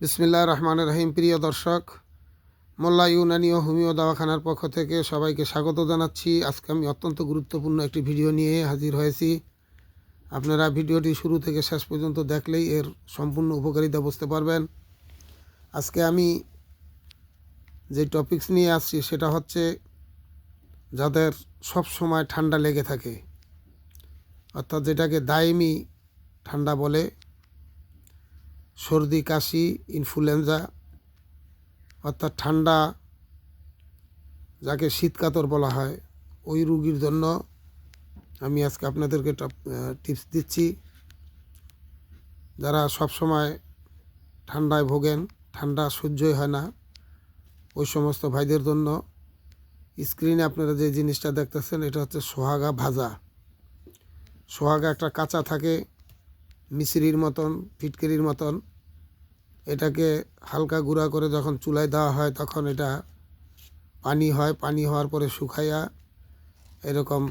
বিসমিল্লাহ রহমান রহিম। প্রিয় দর্শক, মোল্লা ইউনানি ও হোমিও দাওয়াখানার পক্ষ থেকে সবাইকে স্বাগত জানাচ্ছি। আজকে আমি অত্যন্ত গুরুত্বপূর্ণ একটি ভিডিও নিয়ে হাজির হয়েছি। আপনারা ভিডিওটি শুরু থেকে শেষ পর্যন্ত দেখলেই এর সম্পূর্ণ উপকারিতা বুঝতে পারবেন। আজকে আমি যে টপিকস নিয়ে আসছি, সেটা হচ্ছে যাদের সব সময় ঠান্ডা লেগে থাকে, অর্থাৎ যেটাকে দায়মি ঠান্ডা বলে সর্দি, কাশি ইনফ্লুয়েঞ্জা অর্থাৎ ঠান্ডা, যাকে শীতকাতর বলা হয়, ওই রুগীর জন্য আমি আজকে আপনাদেরকে টিপস দিচ্ছি। যারা সব সময় ঠান্ডায় ভোগেন, ঠান্ডা সহ্যই হয় না, ওই সমস্ত ভাইদের জন্য স্ক্রিনে আপনারা যে জিনিসটা দেখতেছেন, এটা হচ্ছে সোহাগা ভাজা। সোহাগা একটা কাঁচা থাকে মিশ্রির মতন, ফিটকিরির মতন। এটাকে হালকা গুঁড়া করে যখন চুলায় দেওয়া হয় তখন এটা পানি হয়, পানি হওয়ার পরে শুকাইয়া এরকম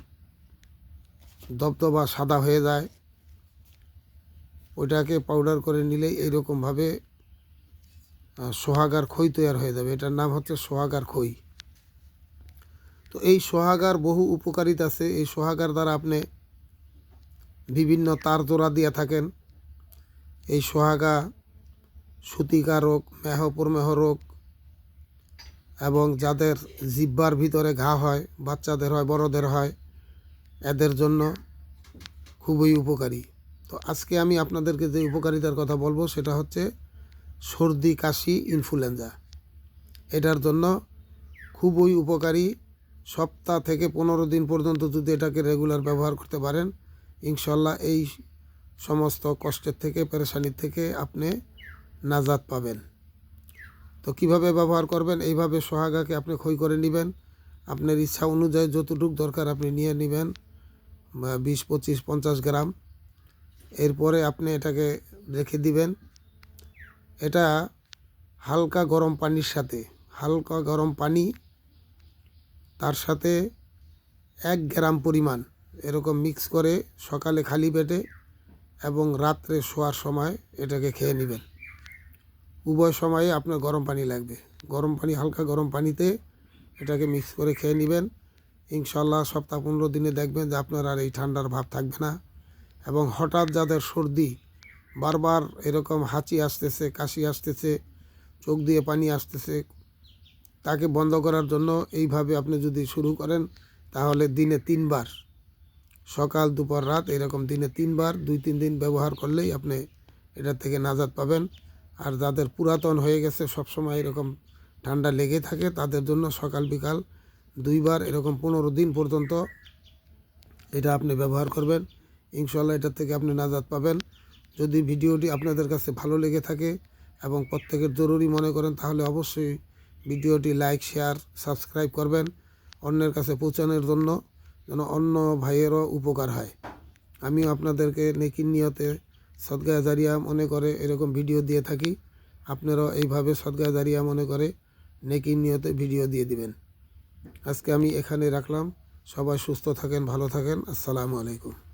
দবদবা সাদা হয়ে যায়। ওইটাকে পাউডার করে নিলেই এইরকমভাবে সোহাগার খই তৈরি হয়ে যাবে। এটার নাম হচ্ছে সোহাগার খই। তো এই সোহাগার বহু উপকারিতা আছে। এই সোহাগার দ্বারা আপনি বিভিন্ন তার জোড়া দিয়ে থাকেন। এই সোহাগা, সুতিকা রোগ মেহপ্রমেহ রোগ এবং যাদের জিব্বার ভিতরে ঘা হয়, বাচ্চাদের হয়, বড়দের হয়, এদের জন্য খুবই উপকারী। তো আজকে আমি আপনাদেরকে যে উপকারিতার কথা বলব, সেটা হচ্ছে সর্দি, কাশি, ইনফ্লুয়েঞ্জা। এটার জন্য খুবই উপকারী। সপ্তাহ থেকে পনেরো দিন পর্যন্ত যদি এটাকে রেগুলার ব্যবহার করতে পারেন ইনশাল্লাহ এই সমস্ত কষ্টের থেকে, পেরেশানির থেকে আপনি নাজাদ পাবেন। তো কীভাবে ব্যবহার করবেন, এইভাবে সোহাগাকে আপনি ক্ষয় করে নেবেন। আপনার ইচ্ছা অনুযায়ী যতটুক দরকার আপনি নিয়ে নেবেন বিশ, পঁচিশ, পঞ্চাশ গ্রাম। এরপরে আপনি এটাকে রেখে দিবেন। এটা হালকা গরম পানির সাথে, হালকা গরম পানি, তার সাথে এক গ্রাম পরিমাণ এরকম মিক্স করে সকালে খালি পেটে এবং রাত্রে শোয়ার সময় এটাকে খেয়ে নেবেন। উভয় সময়ে আপনার গরম পানি লাগবে। গরম পানি, হালকা গরম পানিতে এটাকে মিক্স করে খেয়ে নেবেন। ইনশাল্লাহ সপ্তাহ পনেরো দিনে দেখবেন যে আপনার আর এই ঠান্ডার ভাব থাকবে না এবং হঠাৎ যাদের সর্দি বারবার এরকম হাঁচি আসতেছে, কাশি আসতেছে, চোখ দিয়ে পানি আসতেছে, তাকে বন্ধ করার জন্য এইভাবে আপনি যদি শুরু করেন তাহলে দিনে তিনবার সকাল, দুপুর, রাত এরকম দিনে তিনবার, দুই, তিন দিন ব্যবহার করলেই আপনি এটার থেকে নাজাদ পাবেন। আর যাদের পুরাতন হয়ে গেছে সবসময় এরকম ঠান্ডা লেগে থাকে, তাদের জন্য সকাল, বিকাল দুইবার এরকম পনেরো দিন পর্যন্ত এটা আপনি ব্যবহার করবেন। ইনশাল্লাহ এটার থেকে আপনি নাজাদ পাবেন। যদি ভিডিওটি আপনাদের কাছে ভালো লেগে থাকে এবং প্রত্যেকের জরুরি মনে করেন, তাহলে অবশ্যই ভিডিওটি লাইক, শেয়ার, সাবস্ক্রাইব করবেন। অন্যের কাছে পৌঁছানোর জন্য যেন অন্য ভাইয়েরও উপকার হয়। আমিও আপনাদেরকে নেকি নিয়তে সদগায় জারিয়া মনে করে এরকম ভিডিও দিয়ে থাকি। আপনারাও এইভাবে সদগায় জারিয়া মনে করে নেকির নিয়তে ভিডিও দিয়ে দিবেন। আজকে আমি এখানে রাখলাম। সবাই সুস্থ থাকেন, ভালো থাকেন। আসসালামু আলাইকুম।